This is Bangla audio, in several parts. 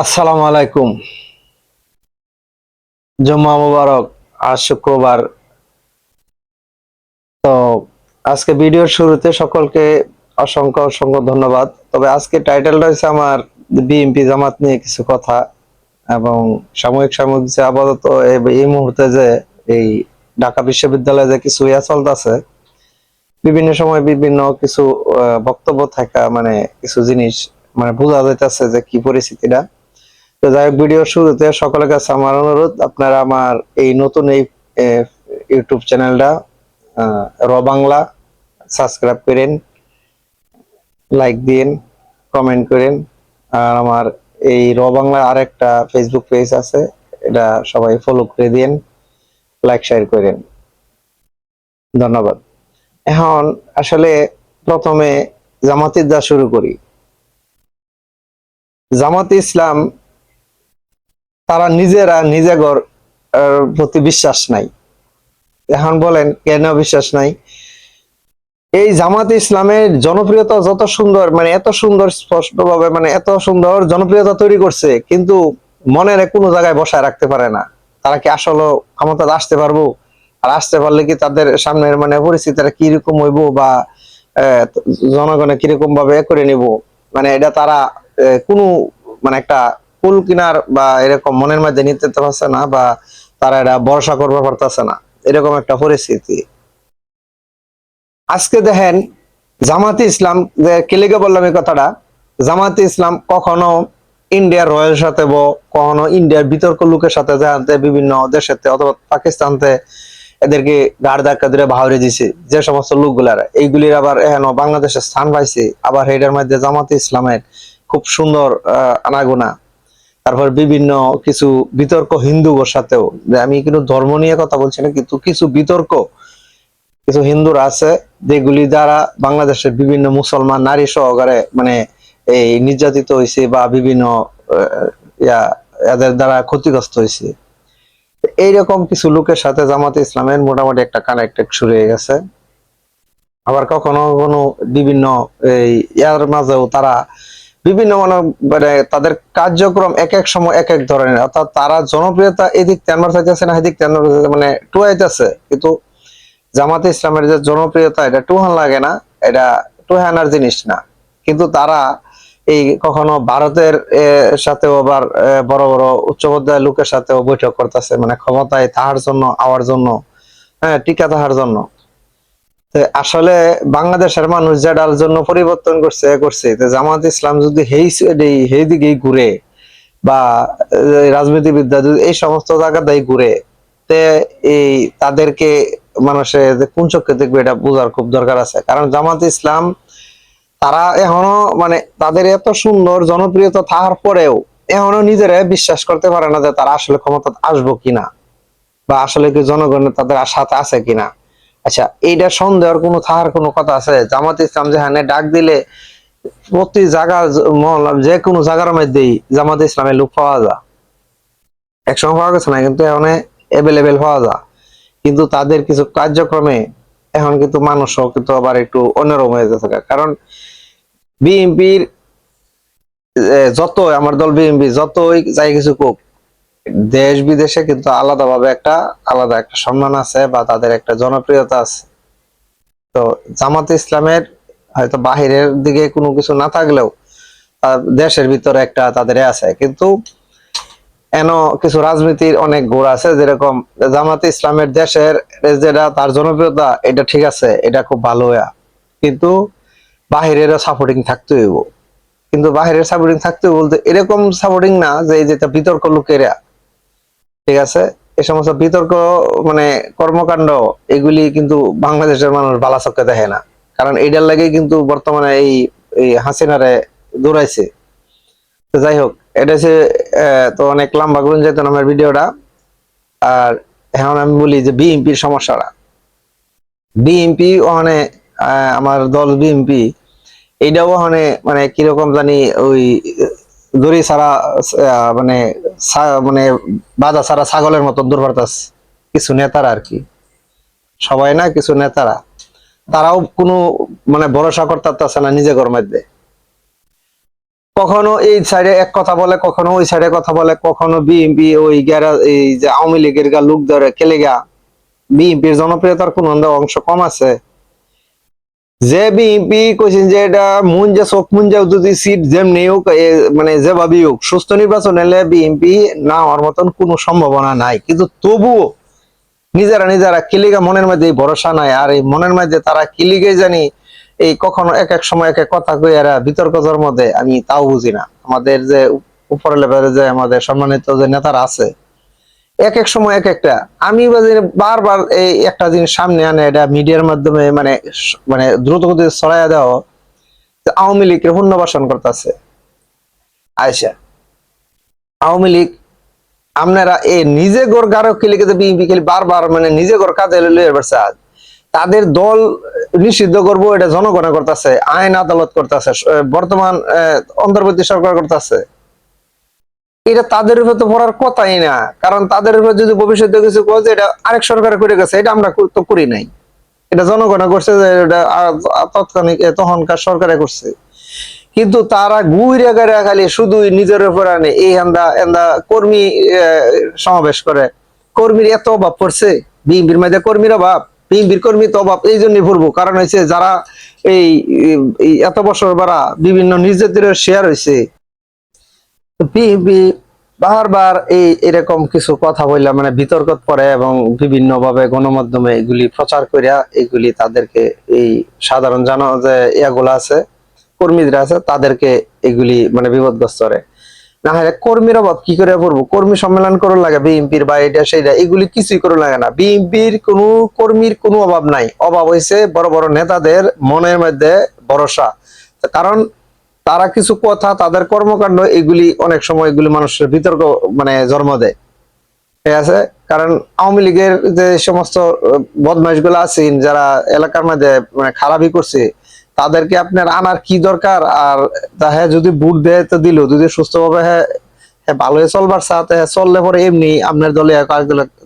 আসসালামু আলাইকুম। জুম্মা মুবারক, আজ শুক্রবার। তো আজকে ভিডিওর শুরুতে সকলকে অসংখ্য অসংখ্য ধন্যবাদ। তবে আজকে টাইটেলটা হচ্ছে আমার বিএনপি জামাত নিয়ে কিছু কথা এবং সাময়িক সাময়িক যে আপাতত এই- মুহূর্তে যে এই ঢাকা বিশ্ববিদ্যালয়ে যে কিছু ইয়া চলতেছে, বিভিন্ন সময় বিভিন্ন কিছু বক্তব্য থাকা মানে কিছু জিনিস মানে বোঝা যাইতেছে যে কি পরিস্থিতিটা। তো যাই হোক ভিডিও শুরুতে সকলের কাছে আমার অনুরোধ, আপনারা আমার এই নতুন এই ইউটিউব চ্যানেলটা র বাংলা সাবস্ক্রাইব করেন, লাইক দিন কমেন্ট করেন, আর আমার এই র বাংলা আরেকটা ফেসবুক পেজ আছে, এটা সবাই ফলো করে দিন লাইক শেয়ার করেন। ধন্যবাদ। এখন আসলে প্রথমে জামাতির যা শুরু করি। জামাত ইসলাম তারা নিজেরা নিজেগর প্রতি বিশ্বাস নাই। এখন বলেন, কেন বিশ্বাস নাই? এই জামাত ইসলামের জনপ্রিয়তা যত সুন্দর মানে এত সুন্দর স্পষ্টভাবে মানে এত সুন্দর জনপ্রিয়তা তৈরি করছে, কিন্তু মনের কোনো জায়গায় বসায় রাখতে পারে না। তারা কি আসলে ক্ষমতা আসতে পারব? আর আসতে পারলে কি তাদের সামনের মানে পরিস্থিতিটা কীরকম হইব বা জনগণে কীরকম ভাবে করে নিব? মানে এটা তারা কোনো মানে একটা কুল কিনার বা এরকম মনের মধ্যে নিতে পারছে না বা তারা এটা ভরসা করতে পারতেছে না এরকম একটা পরিস্থিতি। আজকে দেখেন জামাতে ইসলাম যে কেলিকে বললাম এই কথাটা জামাতে ইসলাম কখনো ইন্ডিয়ার রয়্যাল সাথে ব কখনো ইন্ডিয়ার বিতর্ক লোকের সাথে যাতে বিভিন্ন দেশেতে অথবা পাকিস্তানতে এদেরকে গাড় ধাক্কা ধরে বাহরে দিছে যে সমস্ত লোকগুলার এইগুলির আবার এখন বাংলাদেশে স্থান পাইছে আবার এটার মধ্যে জামাতে ইসলামের খুব সুন্দর আহ, আনাগোনা। তারপর বিভিন্ন কিছু বিতর্ক হিন্দুর সাথেও। আমি কিন্তু ধর্ম নিয়ে কথা বলছি না, কিন্তু কিছু বিতর্ক, কিছু হিন্দুরা আছে, যেগুলি দ্বারা বাংলাদেশের বিভিন্ন মুসলমান নারী সহকারে মানে এই নির্যাতিত হয়েছে বা বিভিন্ন এদের দ্বারা ক্ষতিগ্রস্ত হয়েছে এইরকম কিছু লোকের সাথে জামাতে ইসলামের মোটামুটি একটা কানেক্টেড শুরু হয়ে গেছে। আবার কখনো কখনো বিভিন্ন এই, ইয়ার মাঝেও তারা বিভিন্ন মানে মানে তাদের কার্যক্রম এক এক সময় এক এক ধরনের। অর্থাৎ তারা জনপ্রিয়তা এদিক তেনবার চাইতেছে না এদিক চাইতেছে, মানে টুয়াইতেছে কিন্তু জামাতে ইসলামের যে জনপ্রিয়তা এটা টুহান লাগে না এটা টুহানার জিনিস না। কিন্তু তারা এই কখনো ভারতের এ, সাথেও আবার বড় বড় উচ্চ পর্যায়ের লোকের সাথেও বৈঠক করতেছে। মানে ক্ষমতায় তাহার জন্য আওয়ার জন্য হ্যাঁ টিকা তাহার জন্য। আসলে বাংলাদেশের মানুষ যেটার জন্য পরিবর্তন করছে করছে জামাত ইসলাম যদি হেই দিকেই ঘুরে বা রাজনীতিবিদ্যা যদি এই সমস্ত জায়গাতেই ঘুরে এই তাদেরকে মানুষে কোন চোখে দেখবে এটা বোঝার খুব দরকার আছে। কারণ জামাত ইসলাম তারা এখনও মানে তাদের এত সুন্দর জনপ্রিয়তা থাকার পরেও এখনও নিজেরা বিশ্বাস করতে পারে না যে তারা আসলে ক্ষমতা আসব কিনা বা আসলে কি জনগণের তাদের সাথে আছে কিনা। আচ্ছা এইটা সন্দেহের কোনো থাকার কোনো কথা আছে? জামাত ইসলাম যেখানে ডাক দিলে প্রতি জায়গা জ- যে কোনো জায়গার মধ্যেই জামাত ইসলামের লোক পাওয়া যায় একসময় পাওয়া গেছে না, কিন্তু এখন অ্যাভেলেবেল পাওয়া যায় কিন্তু তাদের কিছু কার্যক্রমে এখন কিন্তু মানুষও কিন্তু আবার একটু অন্যরকম হয়ে যাচ্ছে কারণ বিএনপির যত, আমার দল বিএনপি যতই যাই কিছু কোক দেশ বিদেশে কিন্তু আলাদাভাবে একটা, আলাদা একটা সম্মান আছে বা তাদের একটা জনপ্রিয়তা আছে। তো জামাত ইসলামের হয়তো বাহিরের দিকে কোনো কিছু না থাকলেও দেশের ভিতরে একটা তাদের আছে। কিন্তু এন কিছু রাজনীতির অনেক গোড় আছে, যেরকম জামাত ইসলামের দেশের যেটা তার জনপ্রিয়তা, এটা ঠিক আছে, এটা খুব ভালো। কিন্তু বাহিরের সাপোর্টিং থাকতে হইব। কিন্তু বাহিরের সাপোর্টিং থাকতে বলতে এরকম সাপোর্টিং না যে যেটা বিতর্ক লোকেরা ঠিক আছে? এই সমস্ত বিতর্ক মানে কর্মকাণ্ড, এগুলি কিন্তু বাংলাদেশের মানুষ বালা চক্কে দেখে না। কারণ এইটার লাগে কিন্তু বর্তমানে এই এই হাসিনারে দৌড়াইছে। তো যাই হোক, এটা হচ্ছে তো অনেক লম্বা গুণ যেত আমার ভিডিওটা। আর এখন আমি বলি যে বিএমপির সমস্যাটা। বিএনপি ওখানে আমার দল বিএনপি, এইটাও ওখানে মানে কীরকম জানি ওই দড়ি ছাড়া মানে মানে বাধা ছাড়া ছাগলের মতো দুর্বলতাস কিছু নেতারা আর কি। সবাই না, কিছু নেতারা। তারাও কোনো মানে ভরসা করতে না নিজেদের মধ্যে। কখনো এই সাইডে এক কথা বলে, কখনো ওই সাইডে কথা বলে, কখনো বিএনপি ওই গ্যারা, এই যে আওয়ামী লীগের গা, লোক ধরে খেলে গা। বিএনপির জনপ্রিয়তার কোন অংশ কম আছে। যে বিএনপি কইছেন যে এটা মুঞ্জা চোখ মুঞ্জা যদি সিট যেমনি হোক মানে যেভাবেই হোক, সুস্থ নির্বাচন এলে বিএনপি না হওয়ার মতন কোনো সম্ভাবনা নাই। কিন্তু তবুও নিজেরা নিজেরা কিলিগা মনের মধ্যে ভরসা নাই। আর এই মনের মধ্যে তারা কিলিগে জানি এই কখনো এক এক সময় এক এক কথা কই এরা বিতর্ক মধ্যে, আমি তাও বুঝি না। আমাদের যে উপর লেভেলে যে আমাদের সম্মানিত যে নেতারা আছে এক এক সময় এক একটা। আমি বারবার এই একটা জিনিস সামনে আনে, এটা মিডিয়ার মাধ্যমে মানে মানে দ্রুত গতিতে ছড়াইয়া দেওয়া আওয়ামী লীগের পুনর্বাসন করতেছে। আয়সা আওয়ামী লীগ, আপনারা এ নিজে গোর গারো খেলে কিন্তু বিএনপি খেলে বারবার মানে নিজে গোর কাজে লইয়ে বেড়ছে আজ। তাদের দল নিষিদ্ধ করব, এটা জনগণে করতেছে, আইন আদালত করতেছে বর্তমান অন্তর্বর্তী সরকার করতেছে। এটা তাদের উপর তো পড়ার কথাই না। কারণ তাদের উপর যদি ভবিষ্যতে কিছু করে যে এটা আরেক সরকার করে গেছে, এটা আমরা তো করি নাই। এটা জনগণে করছে যে এটা তৎক্ষণিক তখনকার সরকারে করছে। কিন্তু তারা গুইরে গেড়ে খালি শুধু নিজের উপর আনে। এই এন্দা এন্দা কর্মী সমাবেশ করে। কর্মীর এত অভাব পড়ছে। বিএনপির মধ্যে কর্মীর অভাব, বিএনপির কর্মী তো অভাব, এই জন্যই পড়ব কারণ হয়েছে যারা এই এই এত বছর বারা বিভিন্ন নির্যাতনের শেয়ার হয়েছে বিএনপি বারবার এই এরকম কিছু কথা বললাম মানে বিতর্ক পড়ে এবং বিভিন্ন ভাবে গণমাধ্যমে এগুলি প্রচার করিয়া এগুলি তাদেরকে এই সাধারণ জানো যে ইয়াগুলা আছে, কর্মীরা আছে, তাদেরকে এগুলি মানে বিপদগ্রস্ত করে। না হলে কর্মীর অভাব কি করে পড়ব? কর্মী সম্মেলন করো লাগে, বিএনপির বা এটা সেইটা, এগুলি কিছুই করো লাগে না। বিএনপির কোনো কর্মীর কোনো অভাব নাই। অভাব হয়েছে বড় বড় নেতাদের মনের মধ্যে ভরসা। কারণ তারা কিছু কথা, তাদের কর্মকাণ্ড, এগুলি অনেক সময় এগুলি মানুষের বিতর্ক মানে জন্ম দেয়। ঠিক আছে? কারণ আওয়ামী লীগের যে সমস্ত বদমাইশগুলো আছেন যারা এলাকার মধ্যে মানে খারাপই করছে, তাদেরকে আপনার আনার কি দরকার? আর তা হ্যাঁ যদি বুট দেয় তো দিল, যদি সুস্থভাবে হ্যাঁ হ্যাঁ ভালো হয়ে চলবার সাথে হ্যাঁ চললে পরে এমনি আপনার দলে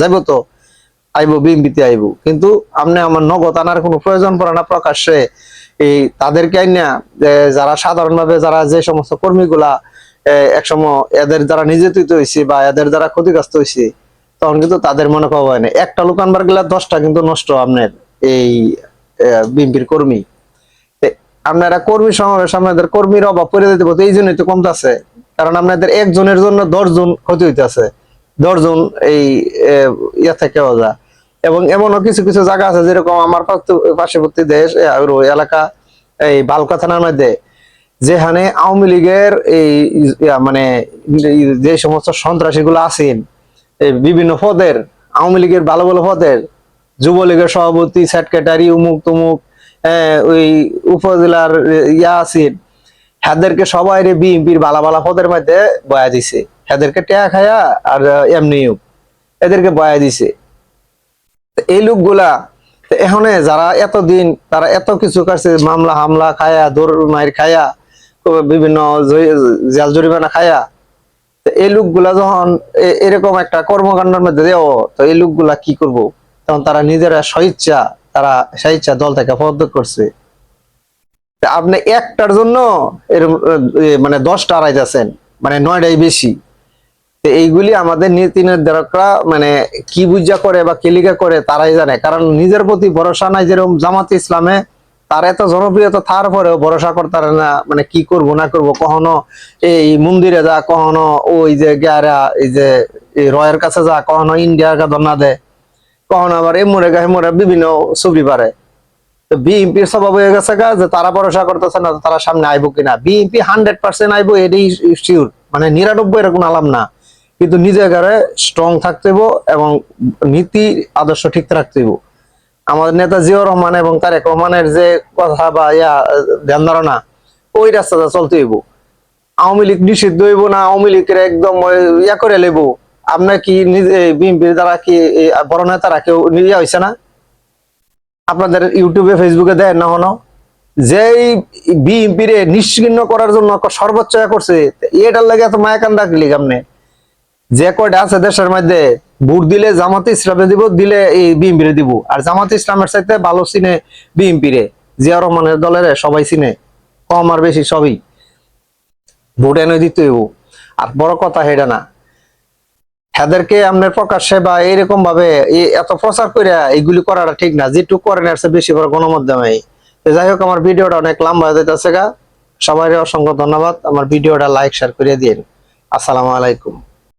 যাব তো, আইবো বিএমপিতে আইবো। কিন্তু আপনি আমার নগদ আনার কোনো প্রয়োজন পড়ে না প্রকাশ্যে। এই তাদেরকে যে যারা সাধারণভাবে যারা যে সমস্ত কর্মীগুলা এক একসময় এদের দ্বারা নির্যাতিত হয়েছে বা এদের দ্বারা ক্ষতিগ্রস্ত হয়েছে তখন কিন্তু তাদের মনে করা হয় না। একটা লোক আনবার গেলে দশটা কিন্তু নষ্ট আপনার এই বিএনপির কর্মী। আপনারা কর্মী সমাবেশ, আপনাদের কর্মীর অভাব করে দিতে এই জন্যই তো কমতেছে। কারণ আপনাদের একজনের জন্য দশজন ক্ষতি হইতেছে। দশজন এই ইয়া থেকে যা এবং এমনও কিছু কিছু জায়গা আছে যেরকম আমার পার্শ্ববর্তী দেশ এলাকা, এই বালকা থানার মধ্যে। যেখানে আওয়ামী লীগের এই মানে যে সমস্ত সন্ত্রাসী গুলো আছেন বিভিন্ন পদের, আওয়ামী লীগের ভালো ভালো পদের, যুবলীগের সভাপতি, সেক্রেটারি, উমুক তুমুক ওই উপজেলার ইয়া আছেন হ্যাদেরকে সবাই রে বিএনপির বালা বালা পদের মধ্যে বয়া দিছে। হ্যাদেরকে টেয়া খায়া আর এমনিও এদেরকে বয়া দিছে। এই লোকগুলা এখানে যারা এতদিন, তারা এত কিছু কাছে মামলা হামলা খায়া দৌড় মায়ের খায়া বিভিন্ন জেল জরিমানা খায়া এই লোকগুলা যখন এরকম একটা কর্মকাণ্ডের মধ্যে দেও তো এই লোকগুলা কি করব? তখন তারা নিজেরা স্বেচ্ছা, তারা স্বেচ্ছা দল থেকে পদত্যাগ করছে। আপনি একটার জন্য এরকম মানে দশটা আড়াই আড়াইতেছেন মানে নয়টাই বেশি। এইগুলি আমাদের নীতি নির্ধারকরা মানে কি বুঝা করে বা কেলিকা করে তারাই জানে। কারণ নিজের প্রতি ভরসা নাই যেরকম জামাত ইসলামে, তার এত জনপ্রিয়তা তার পরেও ভরসা করতে না মানে কি করব, না করব, কখনো এই মন্দিরে যা, কখনো ওই যে গেরা এই যে রয়ের কাছে যা, কখনো ইন্ডিয়ার কা ধর্ণা দেয়, কখনো আবার এমরে গা হেমরে বিভিন্ন ছবি পারে তো বিএনপির স্বভাব হয়ে গেছে গা যে তারা ভরসা করতেছে না তারা সামনে আইবো কিনা। বিএনপি হান্ড্রেড পার্সেন্ট আইবো, এটাই শিওর মানে নিরানব্বই এরকম আলাম না। কিন্তু নিজের ঘরে স্ট্রং থাকতে হইব এবং নীতি, আদর্শ ঠিক রাখতে হইব। আমাদের নেতা জিয়াউর রহমান এবং তারেক রহমানের যে কথা বা ইয়া, ধ্যান ধারণা, ওই রাস্তাটা চলতে হইব। আওয়ামী লীগ নিষিদ্ধ হইব না, আওয়ামী লীগের একদম ইয়া করে লেব আপনার কি নিজে বিএনপির দ্বারা কি বড় নেতারা কেউ ইয়া হয়েছে না? আপনাদের ইউটিউবে, ফেসবুকে দেয় না হনো? যেই রে নিশ্চিহ্ন করার জন্য সর্বোচ্চ করছে, এটার লাগে এত মায়া কান রাখলি আপনি? যে কয়টা আছে দেশের মধ্যে, ভোট দিলে জামাতে ইসলামে দিব, দিলে এই বিএনপি রে দিব। আর জামাতে ইসলামের চাইতে ভালো চিনে বিএনপি রে জিয়া রহমানের দলের সবাই চিনে, কম আর বেশি সবই। ভোট এনে দিতে হইব। আর বড় কথা সেটা না। এদেরকে আপনার প্রকাশ্যে বা এরকম ভাবে এত প্রচার করে এইগুলি করাটা ঠিক না। যেটুকু করেন এর বেশি করে গণমাধ্যমে যাই হোক, আমার ভিডিওটা অনেক লম্বা হয়ে যাইতেছে গা। সবাই অসংখ্য ধন্যবাদ। আমার ভিডিওটা লাইক, শেয়ার করে দিন আসসালামু আলাইকুম।